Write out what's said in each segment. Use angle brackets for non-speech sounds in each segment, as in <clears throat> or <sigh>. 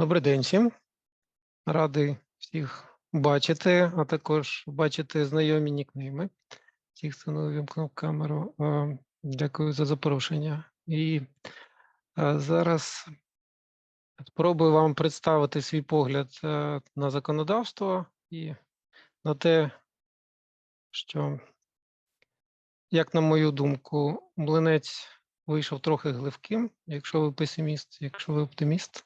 Добрий день всім. Радий всіх бачити, а також бачити знайомі нікнейми. Всіх, хто не увімкнув камеру. Е, Дякую за запрошення. І е, зараз спробую вам представити свій погляд е, на законодавство і на те, що, як на мою думку, млинець вийшов трохи гливким, якщо ви песиміст, якщо ви оптиміст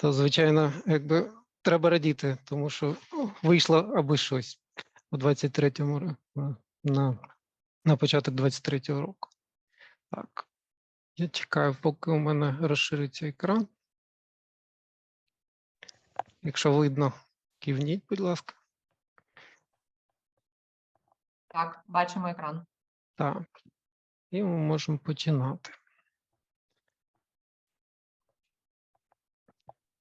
то звичайно, якби треба радіти, тому що вийшло аби щось у 23-му ро- на, на, на початок 23-го року. Так, я чекаю, поки у мене розшириться екран. Якщо видно, кивніть, будь ласка. Так, бачимо екран. Так, і ми можемо починати.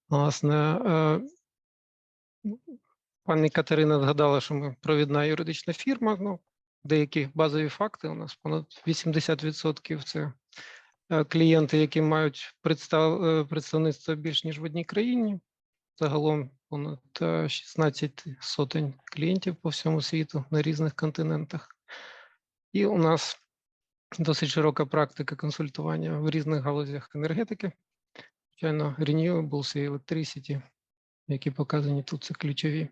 Власне, е, пані Катерина згадала, що ми провідна юридична фірма. Ну, деякі базові факти. У нас понад 80% це е, клієнти, які мають е, представництво більш ніж в одній країні. Загалом понад е, 16 сотень клієнтів по всьому світу на різних континентах. І у нас досить широка практика консультування в різних галузях енергетики. Звичайно, renewables і electricity, які показані тут, це ключові.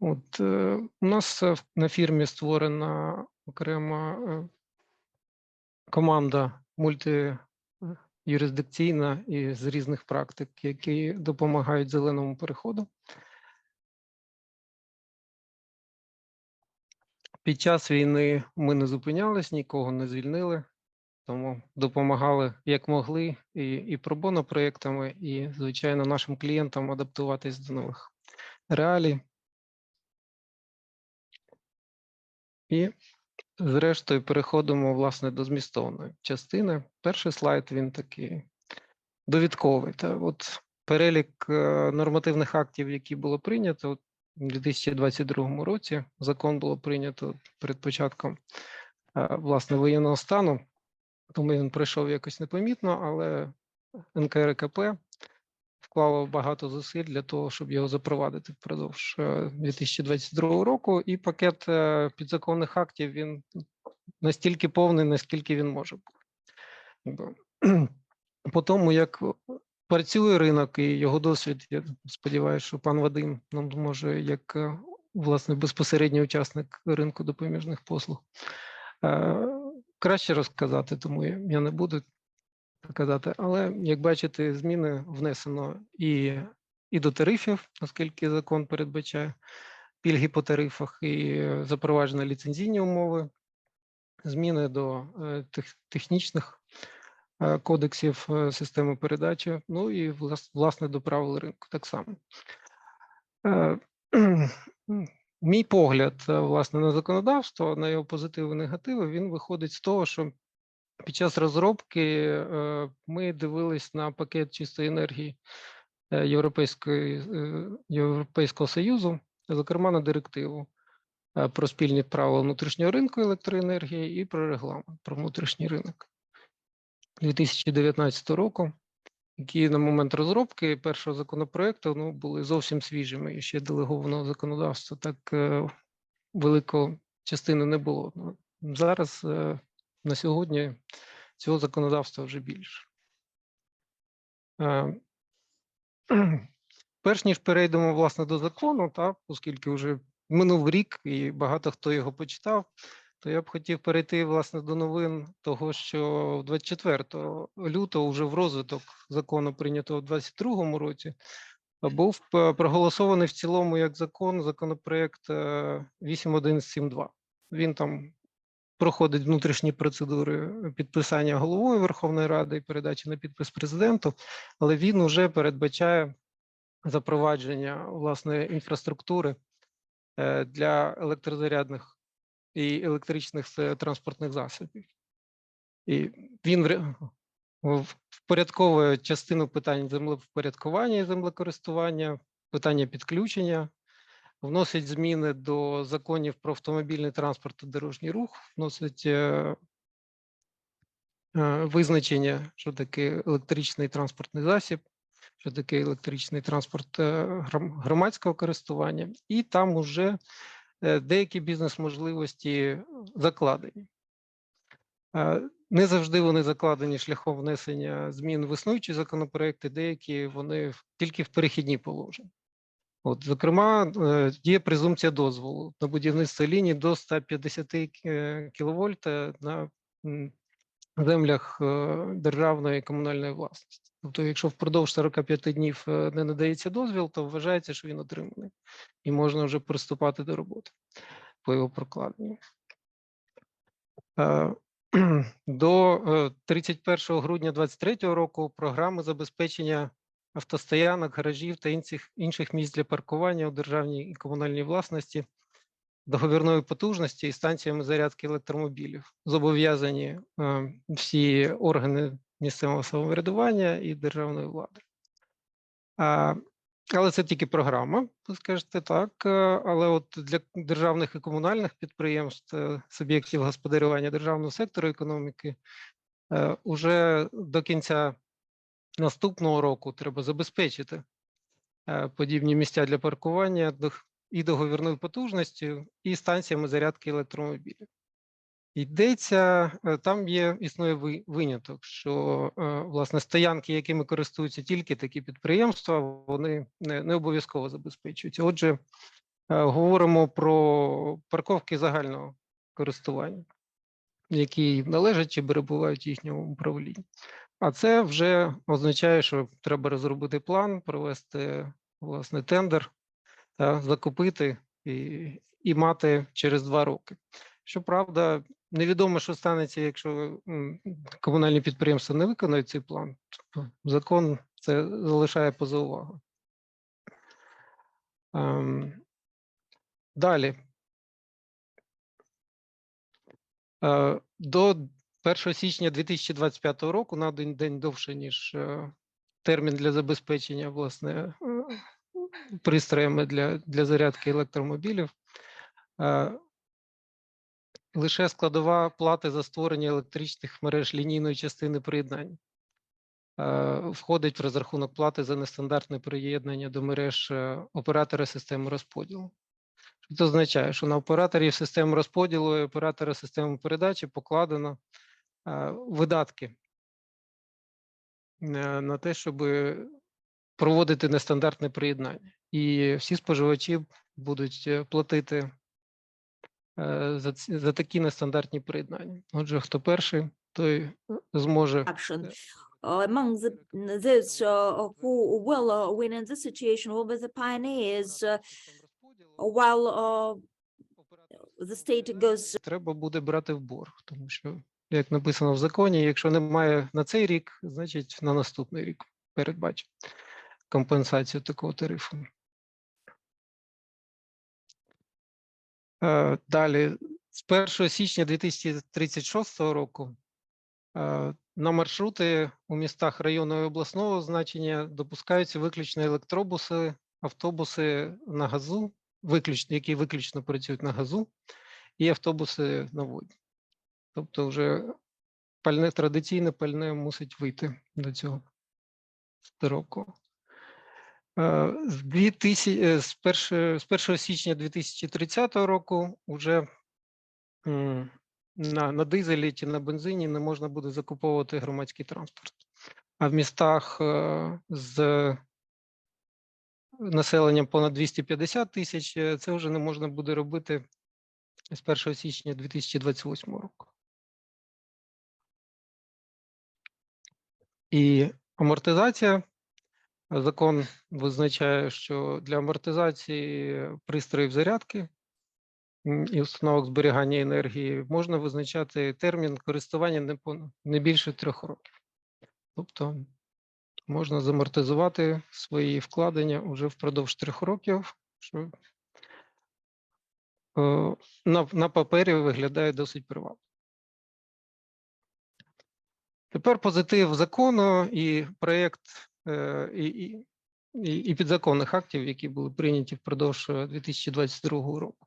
От у нас е, на фірмі створена окрема е, команда мультиюрисдикційна і з різних практик, які допомагають зеленому переходу. Під час війни ми не зупинялись, нікого не звільнили, тому допомагали як могли і, і пробоно проєктами, і, звичайно, нашим клієнтам адаптуватись до нових реалій. І, зрештою, переходимо власне до змістовної частини. Перший слайд він такий довідковий. Та от перелік е, нормативних актів, які було прийнято у 2022 році. Закон було прийнято перед початком е, власне воєнного стану, тому він пройшов якось непомітно, але НКРКП вклало багато зусиль для того, щоб його запровадити впродовж е, 2022 року. І пакет е, підзаконних актів він настільки повний, наскільки він може бути. <clears throat> По тому, як працює ринок і його досвід, я сподіваюся, що пан Вадим нам зможе, як е, власне безпосередній учасник ринку допоміжних послуг, е, краще розказати, тому я не буду казати. Але як бачите, зміни внесено і, і до тарифів, оскільки закон передбачає пільги по тарифах і запроваджено ліцензійні умови, зміни до е, тех- технічних е, кодексів е, системи передачі, ну і власне до правил ринку так само. <clears throat> Мій погляд е, власне на законодавство, на його позитиви негативи, він виходить з того, що під час розробки е, ми дивились на пакет чистої енергії е, Європейської, Європейського Союзу, зокрема на директиву про спільні правила внутрішнього ринку електроенергії і про регламент про внутрішній ринок. 2019 року, які на момент розробки першого законопроекту ну, були зовсім свіжими і ще делегованого законодавства так е, великого частини не було. Ну, Зараз е, на сьогодні цього законодавства вже більше. Е, <clears throat> Перш ніж перейдемо власне до закону, так, оскільки вже минув рік і багато хто його почитав, то я б хотів перейти власне до новин того, що 24 лютого вже в розвиток закону, прийнятого в 2022 році, був е, проголосований в цілому як закон законопроект е, 8172. Він там проходить внутрішні процедури підписання головою Верховної Ради і передачі на підпис президенту, але він уже передбачає запровадження власне інфраструктури е, для електрозарядних і електричних е, транспортних засобів. І він впорядковує частину питань землевпорядкування і землекористування, питання підключення, вносить зміни до законів про автомобільний транспорт та дорожній рух, вносить е, е, визначення, що таке електричний транспортний засіб, що таке електричний транспорт е, громадського користування, і там уже деякі бізнес-можливості закладені. Е, Не завжди вони закладені шляхом внесення змін в існуючі законопроекти, деякі вони тільки в перехідні положення. От, зокрема, е, є презумпція дозволу на будівництво ліній до 150 кВт на землях е, державної і комунальної власності. Тобто, якщо впродовж 45 днів е, не надається дозвіл, то вважається, що він отриманий, і можна вже приступати до роботи по його прокладенню. Е, <clears throat> До е, 31 грудня 2023 року програми забезпечення автостоянок, гаражів та інших місць для паркування у державній і комунальній власності договірної потужності і станціями зарядки електромобілів. Зобов'язані е, всі органи місцевого самоврядування і державної влади. Але це тільки програма, ви скажете так. е, Але от для державних і комунальних підприємств, е, суб'єктів господарювання державного сектору економіки, е, уже до кінця наступного року треба забезпечити е, подібні місця для паркування і договірною потужністю, і станціями зарядки електромобілів. Йдеться, е, там є існує виняток, що е, власне стоянки, якими користуються тільки такі підприємства, вони не, не обов'язково забезпечуються. Отже, е, говоримо про парковки загального користування, які належать чи перебувають їхньому управлінні. А це вже означає, що треба розробити план, провести власне тендер, закупити і, і мати через два роки. Щоправда, невідомо, що станеться, якщо комунальні підприємства не виконають цей план. Тобто Закон це залишає поза увагою. Ем, Далі. Е, До 1 січня 2025 року на день довше, ніж е, термін для забезпечення власне пристроями для, для зарядки електромобілів. е, Лише складова плати за створення електричних мереж лінійної частини приєднання е, входить в розрахунок плати за нестандартне приєднання до мереж е, оператора системи розподілу. Що Це означає, що на операторів системи розподілу і оператора системи передачі покладено видатки на те, щоб проводити нестандартне приєднання. І всі споживачі будуть е, платити е, за, ці- за такі нестандартні приєднання. Отже, хто перший, той е, зможе action. among the, those uh, who will uh, win in this situation will be the pioneers, uh, while uh, the state goes треба буде брати в борг, тому що, як написано в законі, якщо немає на цей рік, значить на наступний рік передбачить компенсацію такого тарифу. Далі, з 1 січня 2036 року е, на маршрути у містах районного і обласного значення допускаються виключно електробуси, автобуси на газу, виключно, які виключно працюють на газу, і автобуси на воді. Тобто, вже пальне традиційне пальне мусить вийти до цього року. Е, З 2000, е, з 1, з 1 січня 2030 року вже на, на дизелі чи на бензині не можна буде закуповувати громадський транспорт. А в містах е, з населенням понад 250 тисяч це вже не можна буде робити з 1 січня 2028 року. І амортизація. Закон визначає, що для амортизації пристроїв зарядки і установок зберігання енергії можна визначати термін користування не, більше трьох років. Тобто можна замортизувати свої вкладення уже впродовж трьох років, що е, на, на папері виглядає досить привабливо. Тепер позитив закону і проєкт і, і, і, підзаконних актів, які були прийняті впродовж е, 2022 року.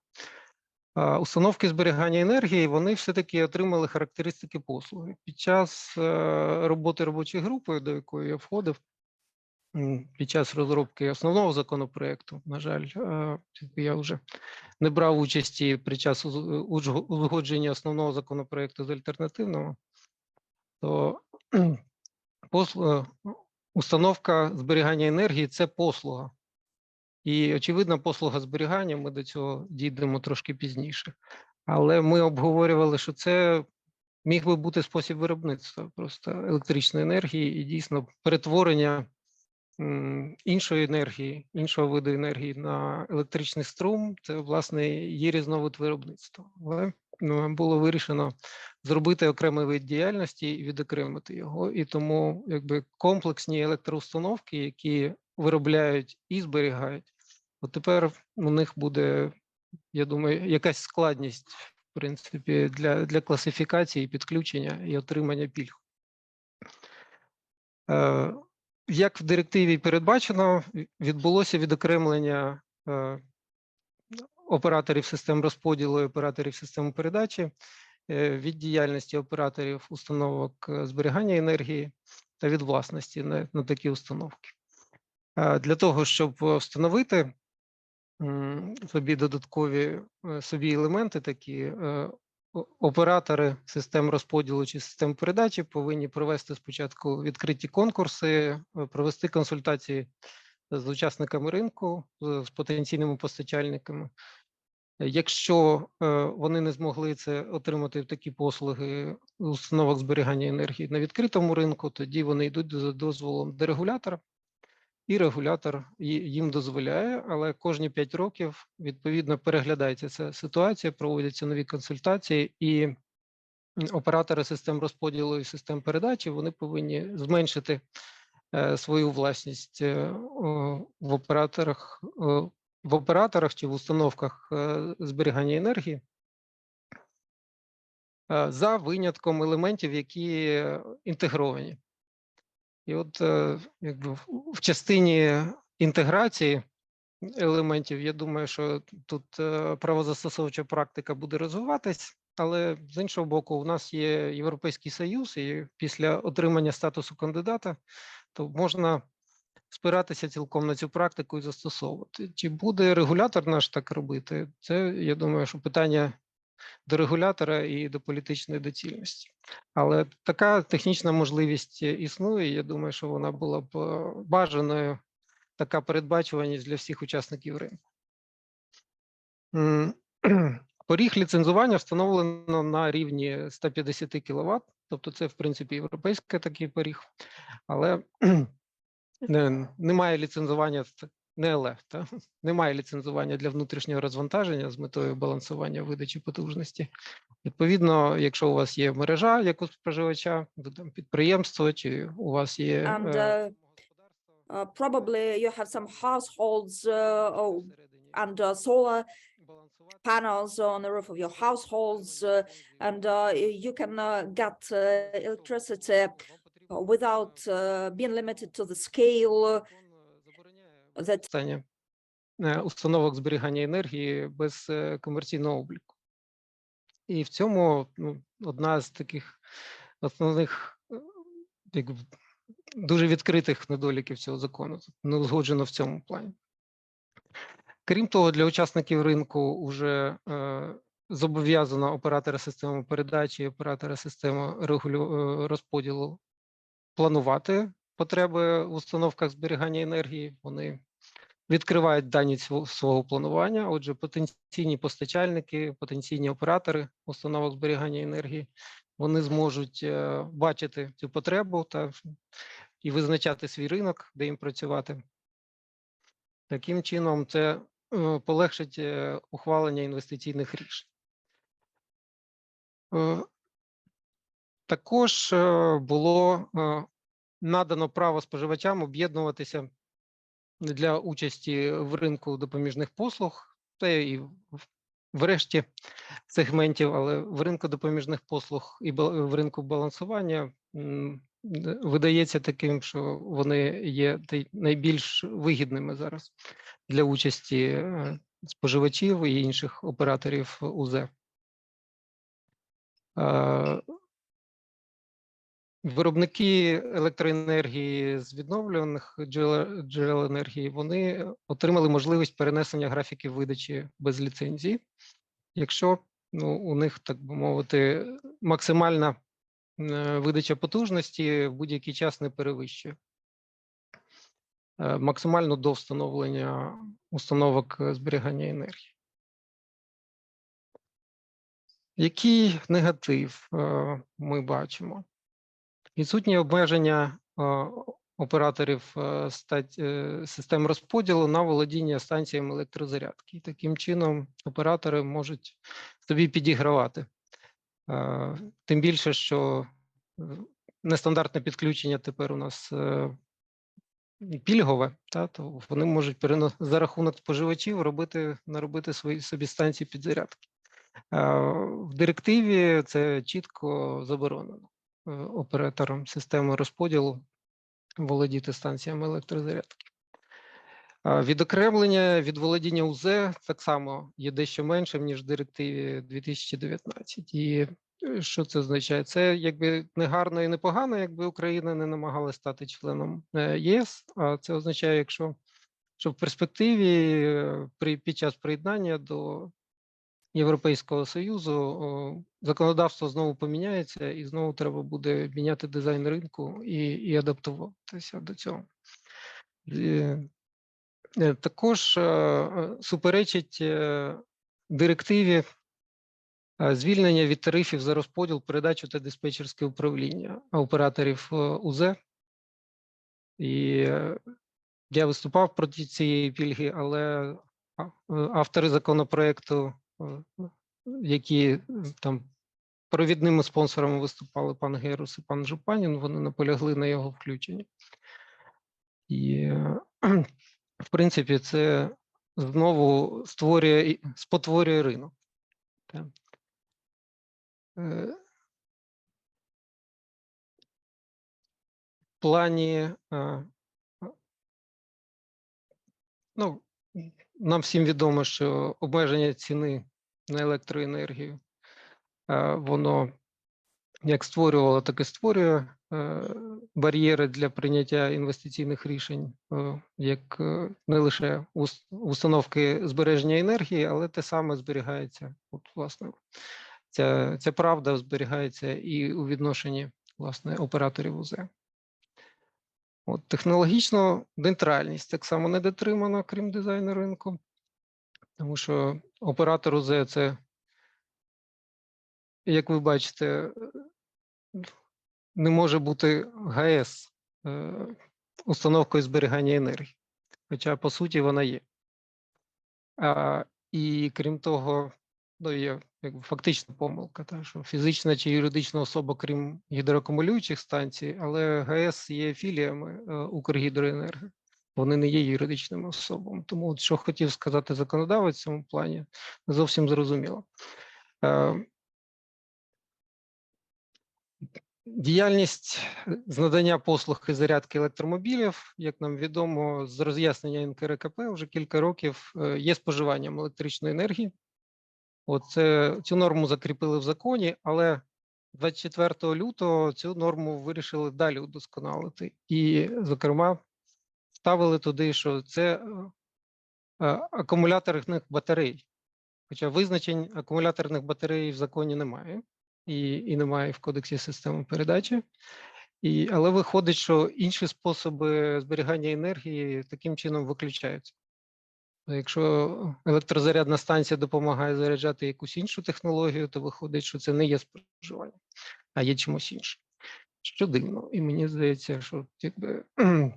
Установки зберігання енергії вони все-таки отримали характеристики послуги. Під час е, роботи робочої групи, до якої я входив, під час розробки основного законопроекту, на жаль, е, я вже не брав участі під час узгодження основного законопроекту з альтернативного, то <clears throat> посл- е, установка зберігання енергії це послуга. І очевидна послуга зберігання, ми до цього дійдемо трошки пізніше. Але ми обговорювали, що це міг би бути спосіб виробництва просто електричної енергії і дійсно перетворення іншої енергії, іншого виду енергії на електричний струм. Це власне є різновид виробництва. Але ну, було вирішено зробити окремий вид діяльності і відокремити його. І тому якби комплексні електроустановки, які виробляють і зберігають, от тепер у них буде, я думаю, якась складність, в принципі, для, для класифікації, підключення і отримання пільг. Е, Як в директиві передбачено, відбулося відокремлення е, операторів систем розподілу і операторів систем передачі від діяльності операторів установок е, зберігання енергії та від власності на, на такі установки. Е, Для того, щоб е, встановити собі додаткові е, собі елементи, такі е, оператори систем розподілу чи систем передачі повинні провести спочатку відкриті конкурси, е, провести консультації з учасниками ринку, з потенційними постачальниками. Якщо е, вони не змогли це отримати такі послуги установок зберігання енергії на відкритому ринку, тоді вони йдуть за дозволом до регулятора, і регулятор їм дозволяє, але кожні 5 років відповідно переглядається ця ситуація, проводяться нові консультації, і оператори систем розподілу і систем передачі вони повинні зменшити е, свою власність е, в операторах в операторах чи в установках е, зберігання енергії е, за винятком елементів, які е, інтегровані. І от якби в- частині інтеграції елементів, я думаю, що тут правозастосовча практика буде розвиватись, але з іншого боку, у нас є Європейський Союз, і після отримання статусу кандидата, то можна спиратися цілком на цю практику і застосовувати. Чи буде регулятор наш так робити? Це я думаю, що питання до регулятора і до політичної доцільності. Але така технічна можливість існує. Я думаю, що вона була б е, бажаною, така передбачуваність для всіх учасників ринку. Поріг ліцензування встановлено на рівні 150 кВт, тобто це, в принципі, європейський такий поріг, але не, немає ліцензування, не та? <laughs> немає ліцензування для внутрішнього розвантаження з метою балансування видачі потужності. Відповідно, якщо у вас є мережа як у споживача, там підприємство, чи у вас є And, е, Uh, probably you have some households uh, and uh, solar panels on the roof of your households, uh, and uh, you can uh, get uh, electricity without uh, being limited to the scale that використання е, установок зберігання енергії без комерційного обліку. І в цьому ну, одна з таких основних якби, дуже відкритих недоліків цього закону. Не узгоджено в цьому плані. Крім того, для учасників ринку вже е, зобов'язано оператори системи передачі, і оператори системи е, розподілу планувати потреби в установках зберігання енергії. Вони відкривають дані свого планування. Отже, потенційні постачальники, потенційні оператори установок зберігання енергії, вони зможуть е, бачити цю потребу та і визначати свій ринок, де їм працювати. Таким чином, це е, полегшить е, ухвалення інвестиційних рішень. Також е, було е, надано право споживачам об'єднуватися для участі в ринку допоміжних послуг, та і в- в решті сегментів, але в ринку допоміжних послуг і в ринку балансування видається таким, що вони є найбільш вигідними зараз для участі е, споживачів і інших операторів УЗ. Виробники електроенергії з відновлюваних джерел, джерел енергії вони отримали можливість перенесення графіків видачі без ліцензії, якщо ну, у них, так би мовити, максимальна е, видача потужності в будь-який час не перевищує. е, Максимально до встановлення установок зберігання енергії. Який негатив е, ми бачимо? Відсутні обмеження е, операторів е, е, систем розподілу на володіння станціями електрозарядки. І таким чином оператори можуть собі підігравати. Тим більше, що нестандартне підключення тепер у нас пільгове, та, то вони можуть за рахунок споживачів робити, наробити свої собі станції підзарядки. В директиві це чітко заборонено операторам системи розподілу володіти станціями електрозарядки. Відокремлення від володіння УЗ так само є дещо меншим, ніж в директиві 2019. І е, що це означає? Це якби не гарно і не погано, якби Україна не намагалася стати членом е, ЄС. А це означає, якщо що в перспективі е, при під час приєднання до Європейського Союзу законодавство знову поміняється, і знову треба буде міняти дизайн ринку і, і адаптуватися до цього. Е, е, Також е, суперечить директиві звільнення від тарифів за розподіл, передачу та диспетчерське управління операторів УЗ. І я виступав проти цієї пільги, але автори законопроекту, які е, там провідними спонсорами виступали пан Герус і пан Жупанін, вони наполягли на його включенні. І, е, <clears throat> в принципі, це знову створює спотворює ринок. Е, В плані Ну, нам всім відомо, що обмеження ціни на електроенергію, е, воно як створювало, так і створює е, бар'єри для прийняття інвестиційних рішень, е, як не лише установки збереження енергії, але те саме зберігається. От, власне, ця, ця правда зберігається і у відношенні власне операторів УЗ. От, технологічно нейтральність так само не дотримана, крім дизайну ринку, тому що оператор УЗ це, як ви бачите, е, не може бути ГАЕС е, установкою зберігання енергії, хоча по суті вона є. А, і крім того, ну, є якби, фактична помилка, та, що фізична чи юридична особа, крім гідроакумулюючих станцій, але ГАЕС є філіями е, Укргідроенерго. Вони не є юридичними особами. Тому, от, що хотів сказати законодавець в цьому плані, не зовсім зрозуміло. Е, Діяльність е, з надання послуг і зарядки електромобілів, як нам відомо, з роз'яснення НКРКП вже кілька років є споживанням електричної енергії. От цю норму закріпили в законі, але 24 лютого цю норму вирішили далі удосконалити. І, зокрема, ставили туди, що це е, е, акумуляторних батарей. Хоча визначень акумуляторних батарей в законі немає, і, і немає в кодексі системи передачі. І, але виходить, що інші способи зберігання енергії таким чином виключаються. Якщо електрозарядна станція допомагає заряджати якусь іншу технологію, то виходить, що це не є споживання, а є чимось іншим. Що дивно, і мені здається, що якби <clears throat>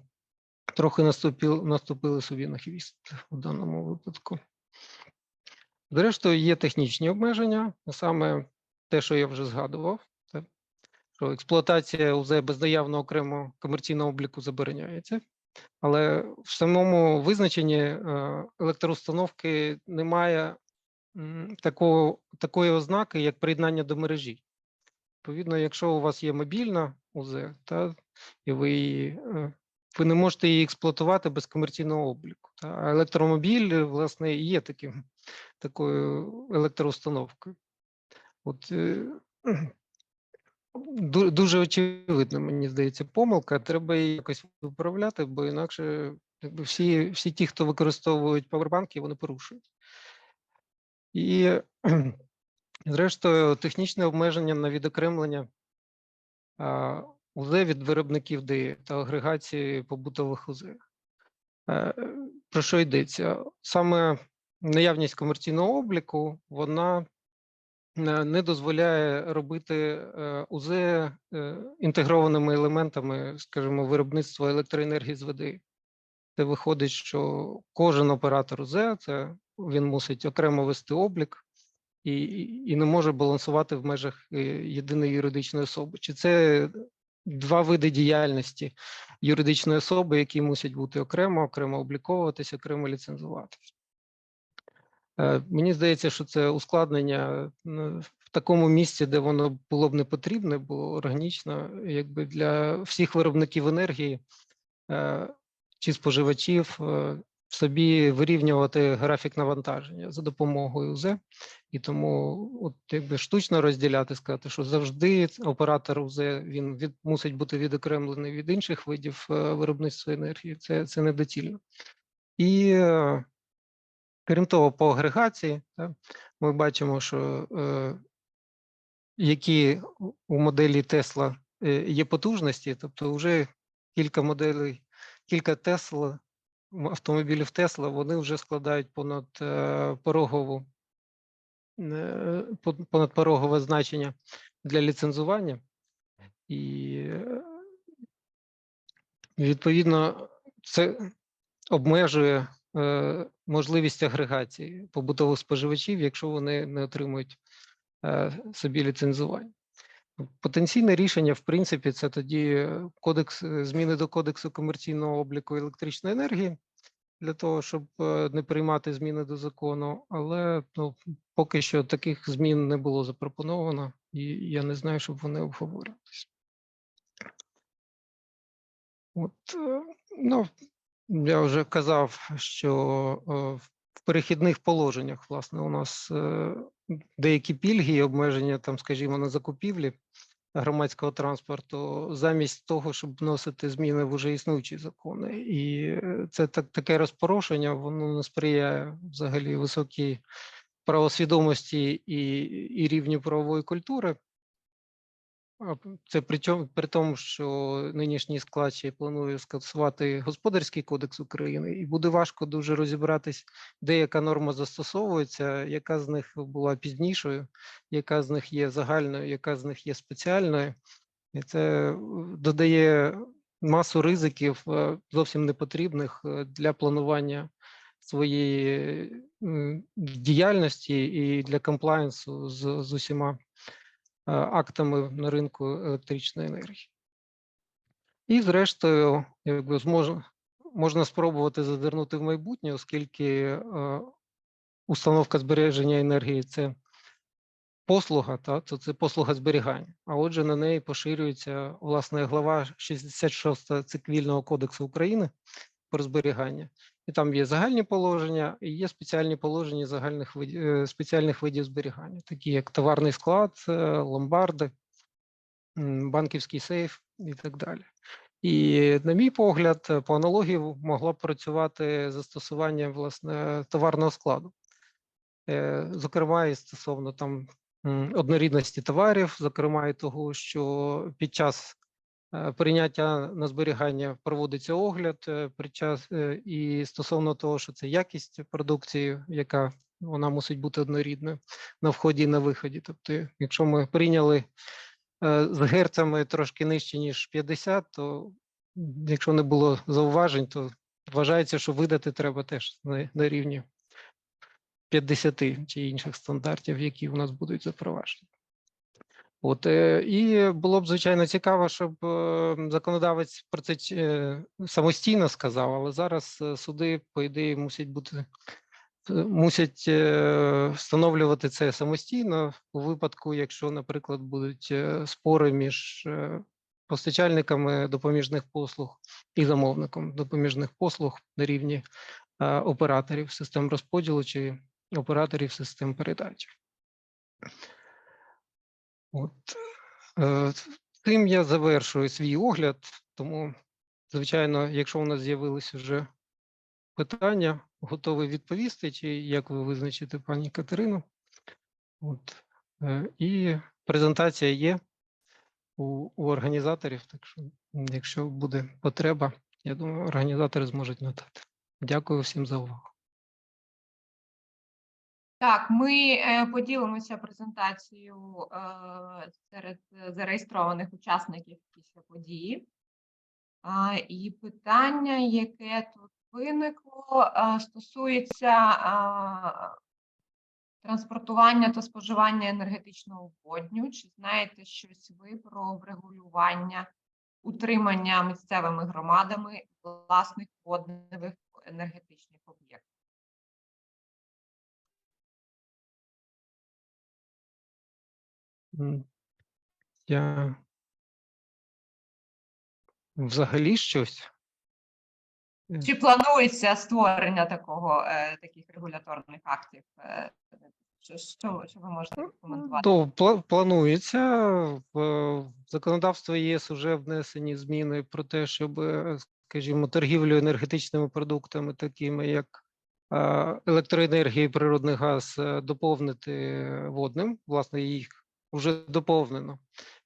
трохи наступили, наступили собі на хвіст у даному випадку. Зрештою, є технічні обмеження, саме те, що я вже згадував, це, що експлуатація УЗ без наявного окремого комерційного обліку забороняється. Але в самому визначенні е, електроустановки немає такого, такої ознаки, як приєднання до мережі. Відповідно, якщо у вас є мобільна УЗ, та, і ви, її, е, ви не можете її експлуатувати без комерційного обліку. Та, а електромобіль, власне, є таким, такою електроустановкою. От, е, дуже очевидно, мені здається, помилка. Треба її якось виправляти, бо інакше всі, всі ті, хто використовують павербанки, вони порушують. І <clears throat> зрештою, технічне обмеження на відокремлення УЗ від виробників ДІ та агрегації побутових УЗ. Е, Про що йдеться? Саме наявність комерційного обліку, вона не дозволяє робити е, УЗ е, інтегрованими елементами, скажімо, виробництва електроенергії з води. Це виходить, що кожен оператор УЗ це він мусить окремо вести облік і, і не може балансувати в межах е, єдиної юридичної особи. Чи це два види діяльності юридичної особи, які мусять бути окремо, окремо обліковуватись, окремо ліцензуватись? Е, Мені здається, що це ускладнення в такому місці, де воно було б не потрібне, бо органічно, якби для всіх виробників енергії е, чи споживачів е, собі вирівнювати графік навантаження за допомогою УЗ. І тому, от якби штучно розділяти, сказати, що завжди оператор УЗ він від, мусить бути відокремлений від інших видів виробництва енергії. Це, це недоцільно. І крім того, по агрегації та, ми бачимо, що е, які у- моделі Тесла є потужності, тобто вже кілька моделей, кілька Тесла, автомобілів Тесла, вони вже складають понад е, порогову е, пон- понадпорогове значення для ліцензування. І е, відповідно це обмежує можливість агрегації побутових споживачів, якщо вони не отримують е, собі ліцензування. Потенційне рішення, в принципі, це тоді е, кодекс е, зміни до кодексу комерційного обліку електричної енергії для того, щоб е, не приймати зміни до закону, але ну, поки що таких змін не було запропоновано, і я не знаю, щоб вони обговорювалися. От, е, ну, я вже казав, що е, в перехідних положеннях, власне, у нас е, деякі пільги і обмеження, там, скажімо, на закупівлі громадського транспорту, замість того, щоб вносити зміни в уже існуючі закони. І е, це так, таке розпорошення, воно не сприяє взагалі високій правосвідомості і, і рівню правової культури. Це при, чому, при тому, що нинішній склад ще планує скасувати Господарський кодекс України, і буде важко дуже розібратись, де яка норма застосовується, яка з них була пізнішою, яка з них є загальною, яка з них є спеціальною. І це додає масу ризиків е, зовсім непотрібних е, для планування своєї діяльності і для комплаєнсу з, з усіма актами на ринку електричної енергії. І, зрештою, якби змож, можна спробувати зазирнути в майбутнє, оскільки е, установка збереження енергії це послуга, та, то це послуга зберігання. А отже, на неї поширюється власне глава 66 циквільного кодексу України про зберігання. І там є загальні положення, і є спеціальні положення загальних видів, е, спеціальних видів зберігання, такі як товарний склад, е, ломбарди, банківський сейф і так далі. І, на мій погляд, е, по аналогії могло б працювати застосування власне товарного складу. Зокрема, і стосовно там однорідності товарів, зокрема і того, що під час прийняття на зберігання проводиться огляд е, під час е, і стосовно того, що це якість продукції, яка вона мусить бути однорідною на вході і на виході. Тобто, якщо ми прийняли е, з герцами трошки нижче ніж 50, то якщо не було зауважень, то вважається, що видати треба теж на рівні 50 чи інших стандартів, які у нас будуть запроваджені. От е, і було б звичайно цікаво, щоб е, законодавець про це е, самостійно сказав, але зараз е, суди, по ідеї, мусять бути мусять встановлювати це самостійно у випадку, якщо, наприклад, будуть спори між постачальниками допоміжних послуг і замовником допоміжних послуг на рівні операторів систем розподілу чи операторів систем передачі. От. Е, Тим я завершую свій огляд, тому, звичайно, якщо у нас з'явились вже питання, готовий відповісти, чи як ви визначите пані Катерину. От. е, І презентація є у, у організаторів, так що, якщо буде потреба, я думаю, організатори зможуть надати. Дякую всім за увагу. Так, ми е, поділимося презентацією е, серед зареєстрованих учасників після події. І питання, яке тут виникло, е, стосується транспортування та споживання енергетичного водню. Чи знаєте щось ви про врегулювання утримання місцевими громадами власних водневих енергетичних Я взагалі щось. Е, Чи планується створення такого, е, таких регуляторних актів? Е, Що, що, ви можете коментувати? То планується в законодавство ЄС вже внесені зміни про те, щоб, скажімо, торгівлю енергетичними продуктами, такими як електроенергія і природний газ, доповнити водним. Власне, їх вже доповнено.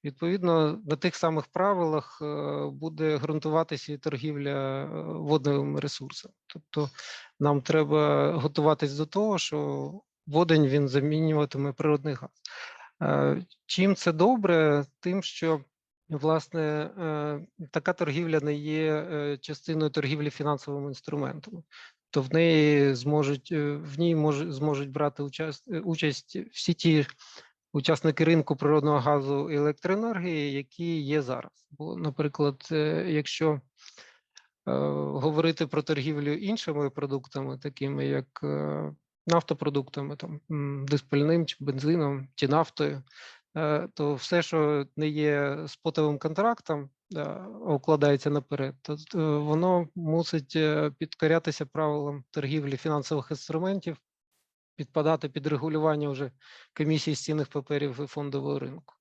Відповідно, на тих самих правилах е, буде ґрунтуватися і торгівля е, водними ресурсами. Тобто нам треба готуватись до того, що водень він замінюватиме природний газ. Е, Чим це добре? Тим, що власне така торгівля не є частиною торгівлі фінансовими інструментами, то в неї зможуть в ній зможуть брати участь, участь всі ті учасники ринку природного газу і електроенергії, які є зараз. Бо, наприклад, е, якщо е, говорити про торгівлю іншими продуктами, такими як е, нафтопродуктами, там диспальним чи бензином чи нафтою, то все, що не є спотовим контрактом, укладається наперед, то воно мусить підкорятися правилам торгівлі фінансових інструментів, підпадати під регулювання вже комісії з цінних паперів і фондового ринку.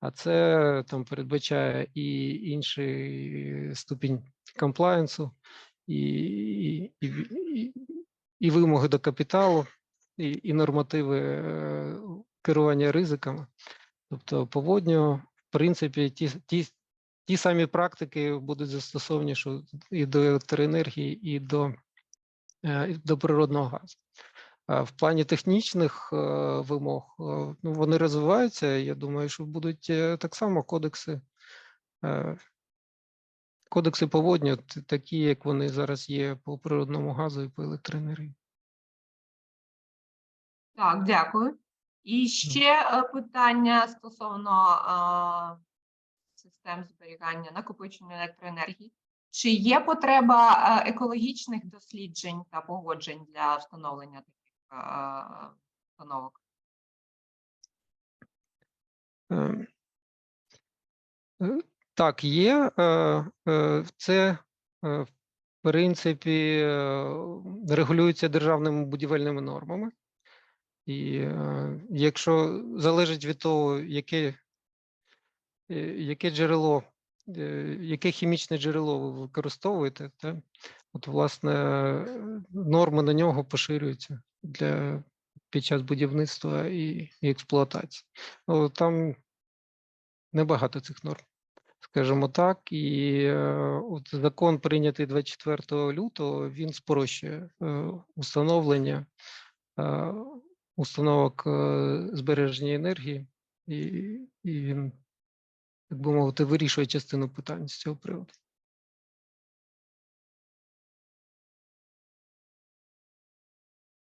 А це там передбачає і інший ступінь комплаєнсу, і, і, і, і, вимоги до капіталу, і, і нормативи е, керування ризиками. Тобто, по водню, в принципі, ті, ті, ті самі практики будуть застосовані що і до електроенергії, і до, е, і до природного газу. В плані технічних е, вимог е, ну, вони розвиваються. Я думаю, що будуть е, так само кодекси, кодекси поводня, такі, як вони зараз є по природному газу і по електроенергії. Так, дякую. І ще питання стосовно систем зберігання накопичення електроенергії. Чи є потреба екологічних досліджень та погоджень для встановлення таких установок? Е, е, Так, є. е, е, Це, в принципі, регулюється державними будівельними нормами. І якщо залежить від того, яке, яке джерело, яке хімічне джерело ви використовуєте, та, от, власне, норми на нього поширюються для, під час будівництва і, і експлуатації. Ну, там небагато цих норм, скажімо так. І е, от закон, прийнятий 24 лютого, він спрощує е, установлення е, установок е, збереження енергії, і, і він, так би мовити, вирішує частину питань з цього приводу.